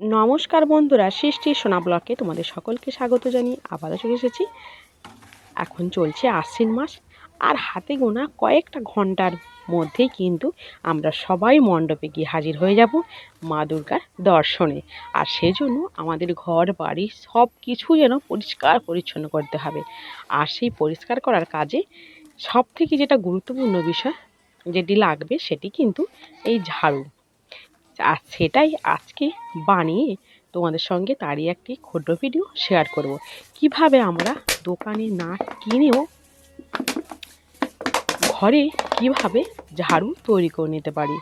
নমস্কার বন্ধুরা সৃষ্টি সোনা ব্লকে তোমাদের সকলকে স্বাগত জানিয়ে আবারও চলে এসেছি। এখন চলছে আশ্বিন মাস আর হাতে গোনা কয়েকটা ঘণ্টার মধ্যেই কিন্তু আমরা সবাই মণ্ডপে গিয়ে হাজির হয়ে যাব মা দুর্গার দর্শনে। আর সেজন্য আমাদের ঘর, বাড়ি সব কিছু যেন পরিষ্কার পরিচ্ছন্ন করতে হবে। আর সেই পরিষ্কার করার কাজে সব থেকে যেটা গুরুত্বপূর্ণ বিষয়, যেটি লাগবে সেটি কিন্তু এই ঝাড়ু। আর সেটাই আজকে বানিয়ে তোমাদের সঙ্গে তারই একটি ক্ষুদ্র ভিডিও শেয়ার করব। কীভাবে আমরা দোকানে না কিনেও ঘরে কীভাবে ঝাড়ু তৈরি করে নিতে পারি?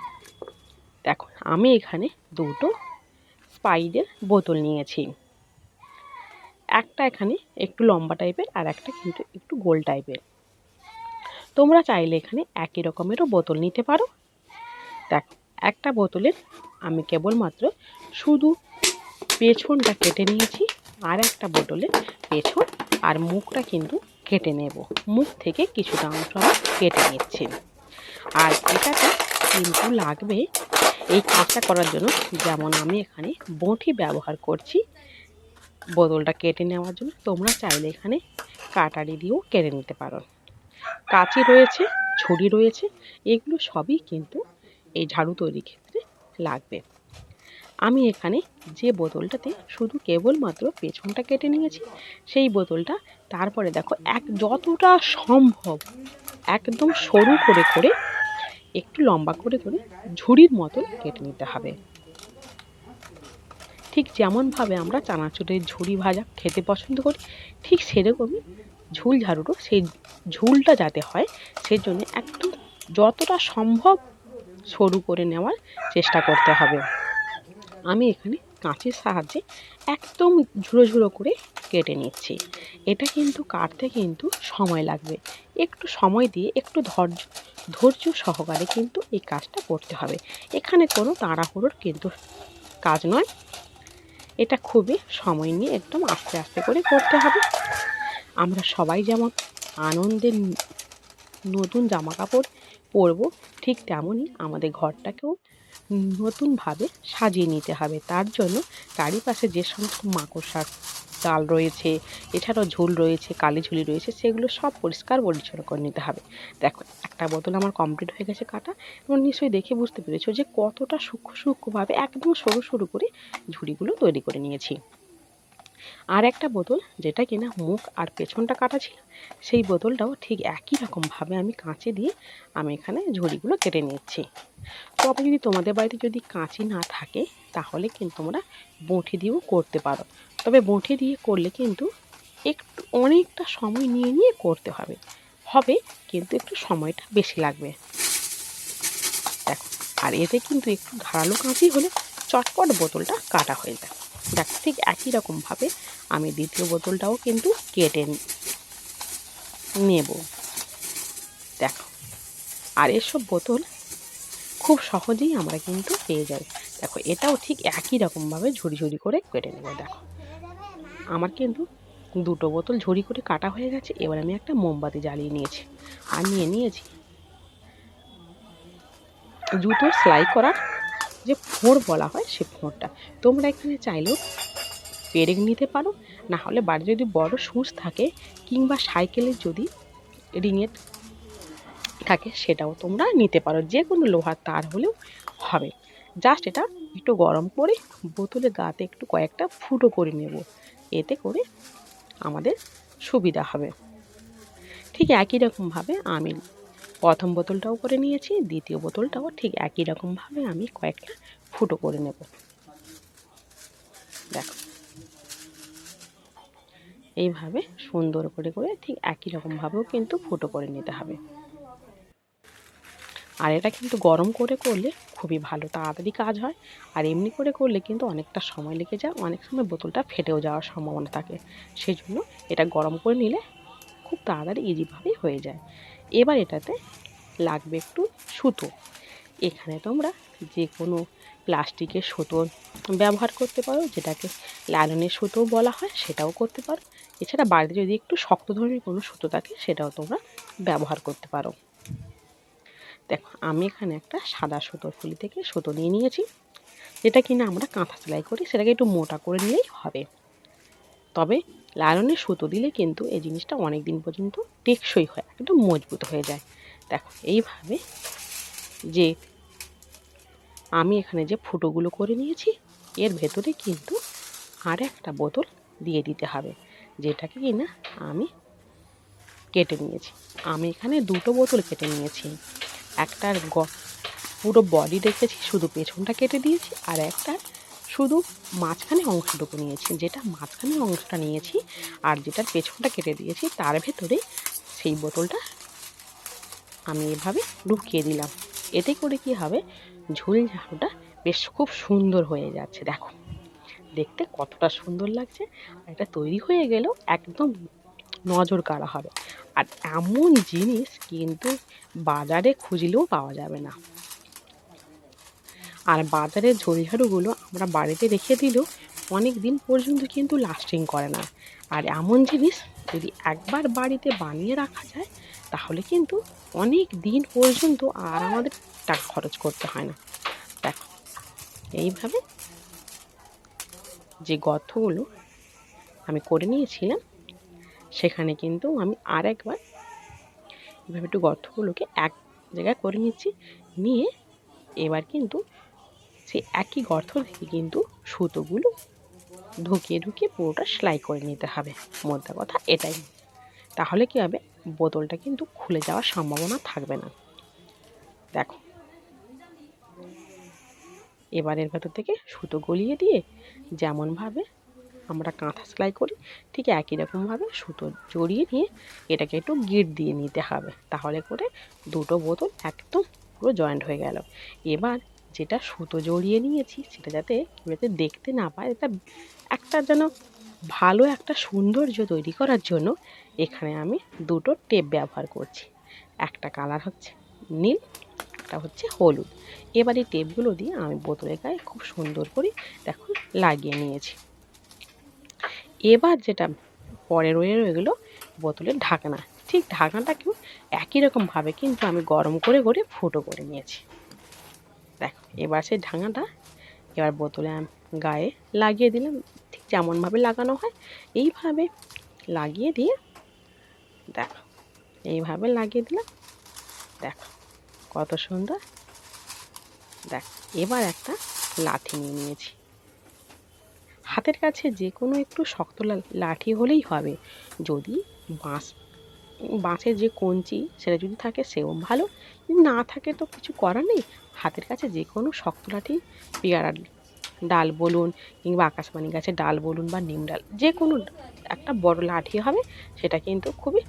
দেখো, আমি এখানে দুটো স্পাইডের বোতল নিয়েছি। একটা এখানে একটু লম্বা টাইপের আর একটা কিন্তু একটু গোল টাইপের তোমরা চাইলে এখানে একই রকমেরও বোতল নিতে পারো। দেখো, একটা বোতলের আমি কেবলমাত্র শুধু পেছনটা কেটে নিয়েছি আর একটা বোতলে পেছন আর মুখটা কিন্তু কেটে নেব। মুখ থেকে কিছুটা অংশ আমি কেটে নিচ্ছি। আর এটাতে কিন্তু লাগবে এই কাজটা করার জন্য যেমন আমি এখানে বঁটি ব্যবহার করছি বোতলটা কেটে নেওয়ার জন্য, তোমরা চাইলে এখানে কাটারি দিয়েও কেটে নিতে পারো। কাঁচি রয়েছে, ছুরি রয়েছে, এগুলো সবই কিন্তু এই ঝাড়ু তৈরির লাগবে। আমি এখানে যে বোতলটাতে শুধু কেবলমাত্র পেছনটা কেটে নিয়েছি, সেই বোতলটা তারপরে দেখো এক যতটা সম্ভব একদম সরু করে করে একটু লম্বা করে করে ঝুড়ির মতো কেটে নিতে হবে। ঠিক যেমনভাবে আমরা চানাচুরের ঝুড়ি ভাজা খেতে পছন্দ করি, ঠিক সেরকমই ঝুল ঝাড়ুরও সেই ঝুলটা যাতে হয় সেই একদম যতটা সম্ভব সরু করে নেওয়ার চেষ্টা করতে হবে। আমি এখানে কাঁচির সাহায্যে একদম ঝুড়ো ঝুড়ো করে কেটে নিচ্ছি। এটা কিন্তু কাটতে কিন্তু সময় লাগবে। একটু সময় দিয়ে একটু ধৈর্য ধৈর্য সহকারে কিন্তু এই কাজটা করতে হবে। এখানে কোনো তাড়াহুড়োর কিন্তু কাজ নয়। এটা খুবই সময় নিয়ে একদম আস্তে আস্তে করে করতে হবে। আমরা সবাই যেমন আনন্দের নতুন জামা কাপড় পরবো ঠিক তেমনই আমাদের ঘরটাকেও নতুনভাবে সাজিয়ে নিতে হবে। তার জন্য চারিপাশে যে সমস্ত মাকড়সার ডাল রয়েছে এছাড়াও ঝুল রয়েছে, কালি ঝুলি রয়েছে, সেগুলো সব পরিষ্কার পরিচ্ছন্ন করে নিতে হবে। দেখো, একটা বোতল আমার কমপ্লিট হয়ে গেছে কাটা এবং নিশ্চয়ই দেখে বুঝতে পেরেছ যে কতটা সূক্ষ্ম সূক্ষ্মভাবে একদম সরু সরু করে ঝুড়িগুলো তৈরি করে নিয়েছি। আর একটা বোতল যেটা কিনা মুখ আর পেছনটা কাটা ছিল, সেই বোতলটাও ঠিক একই রকমভাবে আমি কাঁচে দিয়ে আমি এখানে ঝুড়িগুলো কেটে নিচ্ছি। তবে যদি তোমাদের বাড়িতে যদি কাঁচি না থাকে, তাহলে কিন্তু তোমরা বঁঠি দিয়েও করতে পারো। তবে বঁঠি দিয়ে করলে কিন্তু একটু অনেকটা সময় নিয়ে নিয়ে করতে হবে। হবে, কিন্তু একটু সময়টা বেশি লাগবে। দেখো, আর এতে কিন্তু একটু ধারালো কাঁচি হলে চটপট বোতলটা কাটা হয়ে যায়। দেখ, ঠিক একই রকমভাবে আমি দ্বিতীয় বোতলটাও কিন্তু কেটে নেব। দেখো, আর এসব বোতল খুব সহজেই আমরা কিন্তু পেয়ে যাই। দেখো, এটাও ঠিক একই রকমভাবে ঝুড়ি ঝুড়ি করে কেটে নেব, দেখো। আমার কিন্তু দুটো বোতল ঝুড়ি করে কাটা হয়ে গেছে, এবার আমি একটা মোমবাতি জ্বালিয়ে নিয়েছি। আর নিয়ে নিয়েছি জুতো সেলাই করার যে ফোঁড় বলা হয় সে ফোঁড়টা তোমরা এখানে চাইলেও পেরেক নিতে পারো। না হলে বাড়ি যদি বড় সুচ থাকে কিংবা সাইকেলের যদি রিঙের থাকে সেটাও তোমরা নিতে পারো। যে কোনো লোহার তার হলেও হবে। জাস্ট এটা একটু গরম করে বোতলে গাতে একটু কয়েকটা ফুটো করে নেব। এতে করে আমাদের সুবিধা হবে। ঠিক একই রকমভাবে আমি প্রথম বোতলটাও করে নিয়েছি, দ্বিতীয় বোতলটাও ঠিক একই রকমভাবে আমি কয়েকটা ফুটো করে নেব। দেখো। এইভাবে সুন্দর করে করে ঠিক একই রকমভাবেও কিন্তু ফুটো করে নিতে হবে। আর এটা কিন্তু গরম করে করলে খুবই ভালো, তাড়াতাড়ি কাজ হয়। আর এমনি করে করলে কিন্তু অনেকটা সময় লেগে যায়, অনেক সময় বোতলটা ফেটেও যাওয়ার সম্ভাবনা থাকে। সেই জন্য এটা গরম করে নিলে খুব তাড়াতাড়ি ইজিভাবেই হয়ে যায়। এবার এটাতে লাগবে একটু সুতো। এখানে তোমরা যে কোনো প্লাস্টিকের সুতো ব্যবহার করতে পারো, যেটাকে লালনের সুতো বলা হয় সেটাও করতে পারো। এছাড়া বাড়িতে যদি একটু শক্ত ধরনের কোনো সুতো থাকে সেটাও তোমরা ব্যবহার করতে পারো। দেখো, আমি এখানে একটা সাদা সুতোর ফুলি থেকে সুতো নিয়ে নিয়েছি, যেটা কিনা আমরা কাঁথা সেলাই করি, সেটাকে একটু মোটা করে নিলেই হবে। তবে লালনের সুতো দিলে কিন্তু এই জিনিসটা অনেক দিন পর্যন্ত টেকসই হয় একটু মজবুত হয়ে যায়। দেখো, এইভাবে যে আমি এখানে যে ফুটোগুলো করে নিয়েছি, এর ভেতরে কিন্তু আর একটা বোতল দিয়ে দিতে হবে, যেটাকে কি না আমি কেটে নিয়েছি। আমি এখানে দুটো বোতল কেটে নিয়েছি, একটার গ, পুরো বডি রেখেছি শুধু পেছনটা কেটে দিয়েছি, আর একটা শুধু মাঝখানে অংশটুকু নিয়েছি, যেটা মাঝখানে অংশটা নিয়েছি, আর যেটার পেছনটা কেটে দিয়েছি, তার ভেতরে সেই বোতলটা আমি এভাবে ঢুকিয়ে দিলাম। এতে করে কি হবে? ঝুল ঝাড়ুটা বেশ খুব সুন্দর হয়ে যাচ্ছে, দেখো। দেখতে কতটা সুন্দর লাগছে। আর এটা তৈরি হয়ে গেলেও একদম নজর কাড়া হবে। আর এমন জিনিস কিন্তু বাজারে খুঁজলেও পাওয়া যাবে না। আর বাজারের ঝোলঝাড়ুগুলো আমরা বাড়িতে রেখে দিলেও অনেক দিন পর্যন্ত কিন্তু লাস্টিং করে না। আর এমন জিনিস যদি একবার বাড়িতে বানিয়ে রাখা যায়, তাহলে কিন্তু অনেক দিন পর্যন্ত আর আমাদের টাকা খরচ করতে হয় না। দেখো, এইভাবে যে গর্তগুলো আমি করে নিয়েছিলাম, সেখানে কিন্তু আমি আর একবার এভাবে একটু গর্তগুলোকে এক জায়গায় করে নিচ্ছি, নিয়ে এবার কিন্তু সেই একই গর্ত থেকে কিন্তু সুতোগুলো ঢুকিয়ে ঢুকিয়ে পুরোটা সেলাই করে নিতে হবে। মোদ্দা কথা এটাই। তাহলে কী হবে? বোতলটা কিন্তু খুলে যাওয়ার সম্ভাবনা থাকবে না। দেখো। এবার এর ভেতর থেকে সুতো গলিয়ে দিয়ে যেমনভাবে আমরা কাঁথা সেলাই করি, ঠিক একই রকমভাবে সুতো জড়িয়ে নিয়ে এটাকে একটু গিট দিয়ে নিতে হবে। তাহলে করে দুটো বোতল একদম পুরো জয়েন্ট হয়ে গেল। এবার যেটা সুতো জড়িয়ে নিয়েছি, সেটা যাতে যাতে দেখতে না পায়, এটা একটা যেন ভালো, একটা সৌন্দর্য তৈরি করার জন্য এখানে আমি দুটো টেপ ব্যবহার করছি। একটা কালার হচ্ছে নীল, একটা হচ্ছে হলুদ। এবার এই টেপগুলো দিয়ে আমি বোতলের গায়ে খুব সুন্দর করে দেখুন লাগিয়ে নিয়েছি। এবার যেটা পরে রয়ে রয়ে গেলো বোতলের ঢাকনা। ঠিক ঢাকনাটাকেও একই রকমভাবে কিন্তু আমি গরম করে করে ফুটো করে নিয়েছি। দেখো, এবার সেই ঢাকনাটা এবার বোতলে গায়ে লাগিয়ে দিলাম। ঠিক যেমনভাবে লাগানো হয়, এইভাবে লাগিয়ে দিয়ে দেখো, এইভাবে লাগিয়ে দিলাম। দেখো কত সুন্দর। দেখ, এবার একটা লাঠি নিয়ে নিয়েছি। হাতের কাছে যে কোনো একটু শক্ত লাঠি হলেই হবে। যদি বাঁশ, বাঁশের যে কঞ্চি সেটা যদি থাকে সেও ভালো। না থাকে তো কিছু করার নেই। হাতের কাছে যে কোনো শক্ত লাঠি, পেয়ারা ডাল বলুন কিংবা আকাশবাণী গাছের ডাল বলুন বা নিম ডাল, যে কোনো একটা বড় লাঠি হবে, সেটা কিন্তু খুবই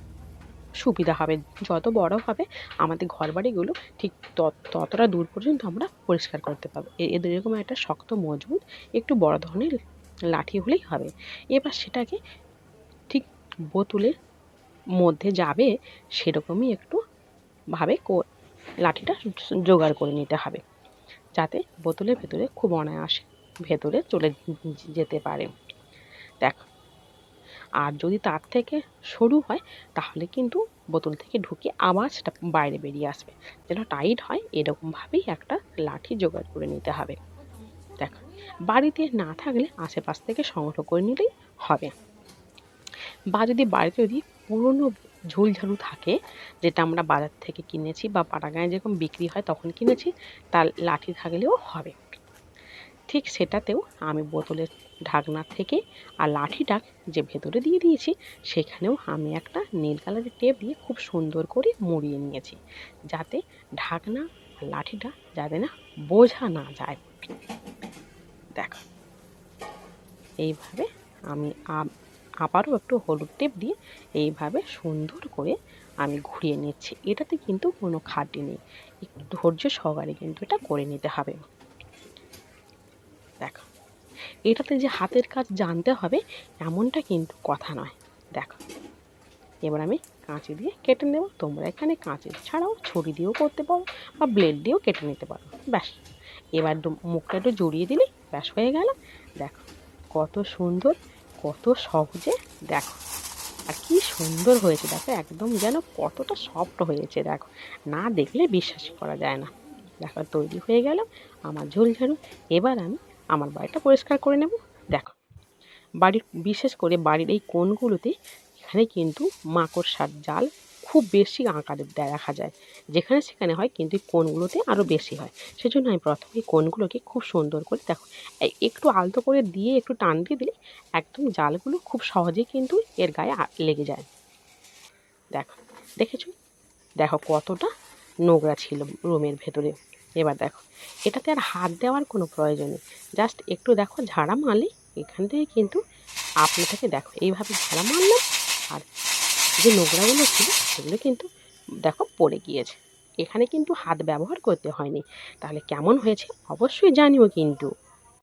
সুবিধা হবে। যত বড় হবে, আমাদের ঘর বাড়িগুলো ঠিক ততটা দূর পর্যন্ত আমরা পরিষ্কার করতে পারব। এদের এরকম একটা শক্ত, মজবুত, একটু বড় ধরনের লাঠি হলেই হবে। এবার সেটাকে ঠিক বোতলের মধ্যে যাবে, সেরকমই একটু ভাবে লাঠিটা জোগাড় করে নিতে হবে। যাতে বোতলের ভেতরে খুব অনায়াসে ভেতরে চলে যেতে পারে। দেখ, আর যদি তার থেকে সরু হয়, তাহলে কিন্তু বোতল থেকে ঢুকে আবার সেটা বাইরে বেরিয়ে আসবে। যেন টাইট হয়, এরকমভাবেই একটা লাঠি জোগাড় করে নিতে হবে। দেখ, বাড়িতে না থাকলে আশেপাশ থেকে সংগ্রহ করে নিলেই হবে। বা যদি বাড়িতে যদি পুরনো ঝুল ঝাড়ু থাকে, যেটা আমরা বাজার থেকে কিনেছি বা পাড়াগাঁয়ে যেরকম বিক্রি হয় তখন কিনেছি, তার লাঠি থাকলেও হবে। ঠিক সেটাতেও আমি বোতলের ঢাকনা থেকে আর লাঠিটা যে ভেতরে দিয়ে দিয়েছি, সেখানেও আমি একটা নীল কালারের টেপ দিয়ে খুব সুন্দর করে মুড়িয়ে নিয়েছি। যাতে ঢাকনা আর লাঠিটা যাতে না বোঝা না যায়। দেখ। এইভাবে আমি, আবারও একটু হলুদ টেপ দিয়ে এইভাবে সুন্দর করে আমি ঘুরিয়ে নিচ্ছি। এটাতে কিন্তু কোনো খাটি নেই। একটু ধৈর্য সহকারে কিন্তু এটা করে নিতে হবে। দেখো, এটাতে যে হাতের কাজ জানতে হবে, এমনটা কিন্তু কথা নয়। দেখো, এবার আমি কাঁচি দিয়ে কেটে নেব। তোমরা এখানে কাঁচি ছাড়াও ছুরি দিয়েও করতে পারো বা ব্লেড দিয়েও কেটে নিতে পারো। ব্যাস, এবার মুখটা একটু জড়িয়ে দিলে ব্যাস হয়ে গেল। দেখো, কত সুন্দর, কত সহজে, দেখো, আর কি সুন্দর হয়েছে, দেখো, একদম যেন কতটা সফট হয়েছে, দেখো। না দেখলে বিশ্বাস করা যায় না। দেখো, তৈরি হয়ে গেল আমার ঝোল ঝাড়ু। এবার আমি আমার বাড়িটা পরিষ্কার করে নেব। দেখো, বাড়ির বিশেষ করে বাড়ির এই কোণগুলোতে এখানে কিন্তু মাকড়সার জাল খুব বেশি আকারে দেখা যায়। যেখানে সেখানে হয় কিন্তু এই কোণগুলোতে আরও বেশি হয়। সেজন্য আমি প্রথমে এই কোণগুলোকে খুব সুন্দর করে দেখো একটু আলতো করে দিয়ে একটু টান দিয়ে দিলে একদম জালগুলো খুব সহজেই কিন্তু এর গায়ে লেগে যায়। দেখো, দেখেছ? দেখো কতটা নোংরা ছিল রুমের ভেতরে। এবার দেখো, এটাতে আর হাত দেওয়ার কোনো প্রয়োজন নেই। জাস্ট একটু দেখো ঝাড়া মারলে এখান থেকে কিন্তু আপনা থেকে দেখো, এইভাবে ঝাড়া মারলাম আর যে নোংরাগুলো ছিল সেগুলো কিন্তু দেখো পড়ে গিয়েছে। এখানে কিন্তু হাত ব্যবহার করতে হয়নি। তাহলে কেমন হয়েছে? অবশ্যই জানিও কিন্তু।